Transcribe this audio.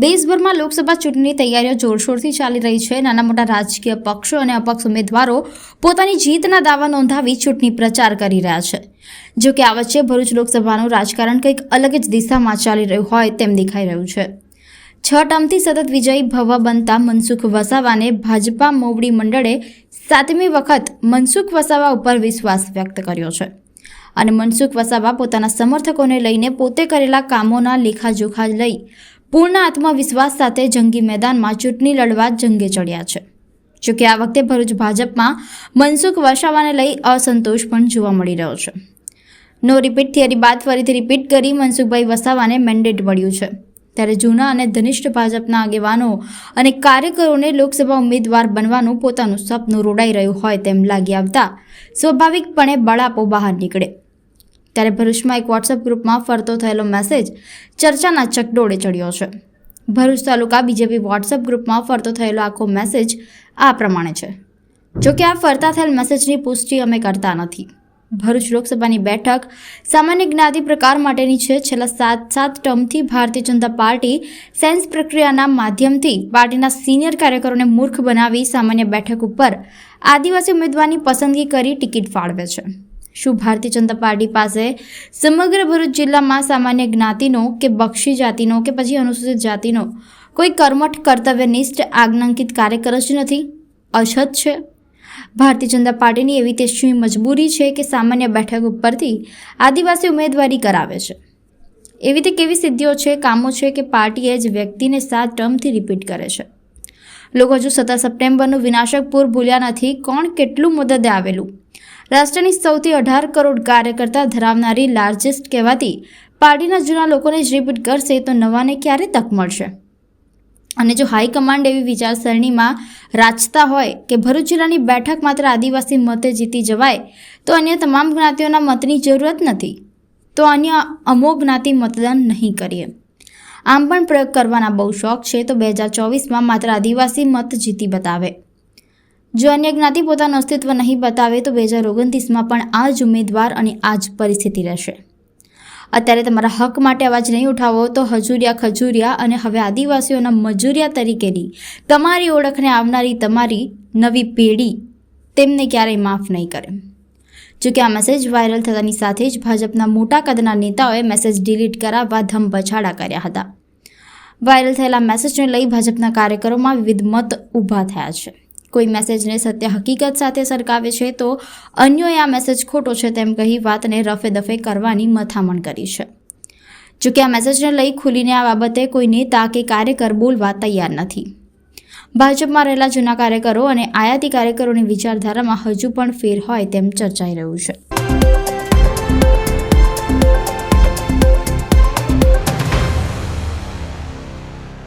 દેશભરમાં લોકસભા ચૂંટણી તૈયારીઓ જોરશોરથી ચાલી રહી છે. નાના મોટા રાજકીય પક્ષો અને અપક્ષ ઉમેદવારો પોતાની જીતના દાવા નોંધાવી ચૂંટણી પ્રચાર કરી રહ્યા છે. જો કે આ વચ્ચે ભરૂચ લોકસભાનું રાજકારણ કંઈક અલગ જ દિશામાં ચાલી રહ્યું હોય તેમ દેખાઈ રહ્યું છે. છ ટર્મથી સતત વિજયી ભવા બનતા મનસુખ વસાવાને ભાજપા મોવડી મંડળે સાતમી વખત મનસુખ વસાવા ઉપર વિશ્વાસ વ્યક્ત કર્યો છે. અને મનસુખ વસાવા પોતાના સમર્થકોને લઈને પોતે કરેલા કામોના લેખાજોખા લઈ પૂર્ણ આત્મવિશ્વાસ સાથે જંગી મેદાનમાં ચૂંટણી લડવા જંગે ચડ્યા છે. જોકે આ વખતે ભરૂચ ભાજપમાં મનસુખ વસાવાને લઈ અસંતોષ પણ જોવા મળી રહ્યો છે. નો રિપીટ થિયરી બાદ ફરીથી રિપીટ કરી મનસુખભાઈ વસાવાને મેન્ડેટ મળ્યું છે. ત્યારે જૂના અને ધનિષ્ઠ ભાજપના આગેવાનો અને કાર્યકરોને લોકસભા ઉમેદવાર બનવાનું પોતાનું સપનું રોડાઈ રહ્યું હોય તેમ લાગી આવતા સ્વાભાવિકપણે બળાપો બહાર નીકળે. ત્યારે ભરૂચમાં એક વોટ્સએપ ગ્રુપમાં ફરતો થયેલો મેસેજ ચર્ચાના ચકડોળે ચડ્યો છે. ભરૂચ તાલુકા બીજેપી વોટ્સએપ ગ્રુપમાં ફરતો થયેલો આખો મેસેજ આ પ્રમાણે છે. જોકે આ ફરતા થયેલ મેસેજની પુષ્ટિ અમે કરતા નથી. ભરૂચ લોકસભાની બેઠક સામાન્ય જ્ઞાતિ પ્રકાર માટેની છે. છેલ્લા સાત સાત ટર્મથી ભારતીય જનતા પાર્ટી સેન્સ પ્રક્રિયાના માધ્યમથી પાર્ટીના સિનિયર કાર્યકરોને મૂર્ખ બનાવી સામાન્ય બેઠક ઉપર આદિવાસી ઉમેદવારની પસંદગી કરી ટિકિટ ફાળવે છે. શું ભારતીય જનતા પાર્ટી પાસે સમગ્ર ભરૂચ જિલ્લામાં સામાન્ય જ્ઞાતિનો કે બક્ષી જાતિનો કે પછી અનુસૂચિત જાતિનો કોઈ કર્મઠ કર્તવ્યનિષ્ઠ આજ્ઞાંકિત કાર્યકર જ નથી? અછત છે. ભારતીય જનતા પાર્ટીની એવી તે શું મજબૂરી છે કે સામાન્ય બેઠક ઉપરથી આદિવાસી ઉમેદવારી કરાવે છે? એવી તે કેવી સિદ્ધિઓ છે, કામો છે કે પાર્ટી એ જ વ્યક્તિને સાત ટર્મથી રિપીટ કરે છે? લોકો હજુ સત્તર સપ્ટેમ્બરનું વિનાશક પૂર ભૂલ્યા નથી. કોણ કેટલું મુદદે આવેલું? રાષ્ટ્રની સૌથી અઢાર કરોડ કાર્યકર્તા ધરાવનારી લાર્જેસ્ટ કહેવાતી પાર્ટીના જૂના લોકોને જ રિપીટ કરશે તો નવાને ક્યારે તક મળશે? અને જો હાઈકમાન્ડ એવી વિચારસરણીમાં રાચતા હોય કે ભરૂચ જિલ્લાની બેઠક માત્ર આદિવાસી મતે જીતી જવાય, તો અન્ય તમામ જ્ઞાતિઓના મતની જરૂરત નથી. તો અન્ય અમો જ્ઞાતિ મતદાન નહીં કરીએ. આમ પણ પ્રયોગ કરવાના બહુ શોખ છે તો બે હજાર ચોવીસમાં માત્ર આદિવાસી મત જીતી બતાવે. જો અન્ય જ્ઞાતિ પોતાનું અસ્તિત્વ નહીં બતાવે તો બે હજાર ઓગણત્રીસમાં પણ આ જ ઉમેદવાર અને આ જ પરિસ્થિતિ રહેશે. અત્યારે તમારા હક માટે અવાજ નહીં ઉઠાવો તો હજુરિયા ખજુરિયા અને હવે આદિવાસીઓના મજૂરિયા તરીકેની તમારી ઓળખને આવનારી તમારી નવી પેઢી તેમને ક્યારેય માફ નહીં કરે. જોકે આ મેસેજ વાયરલ થતાની સાથે જ ભાજપના મોટા કદના નેતાઓએ મેસેજ ડિલીટ કરાવવા ધમપછાડા કર્યા હતા. વાયરલ થયેલા મેસેજને લઈ ભાજપના કાર્યકરોમાં વિવિધ મત ઊભા થયા છે. કોઈ મેસેજને સત્ય હકીકત સાથે સરકાવે છે, તો અન્યોએ આ મેસેજ ખોટો છે તેમ કહી વાતને રફે દફે કરવાની મથામણ કરી છે. જોકે આ મેસેજને લઈ ખુલીને આ બાબતે કોઈ નેતા કે કાર્યકર બોલવા તૈયાર નથી. ભાજપમાં રહેલા જૂના કાર્યકરો અને આયાતી કાર્યકરોની વિચારધારામાં હજુ પણ ફેર હોય તેમ ચર્ચાઈ રહ્યું છે.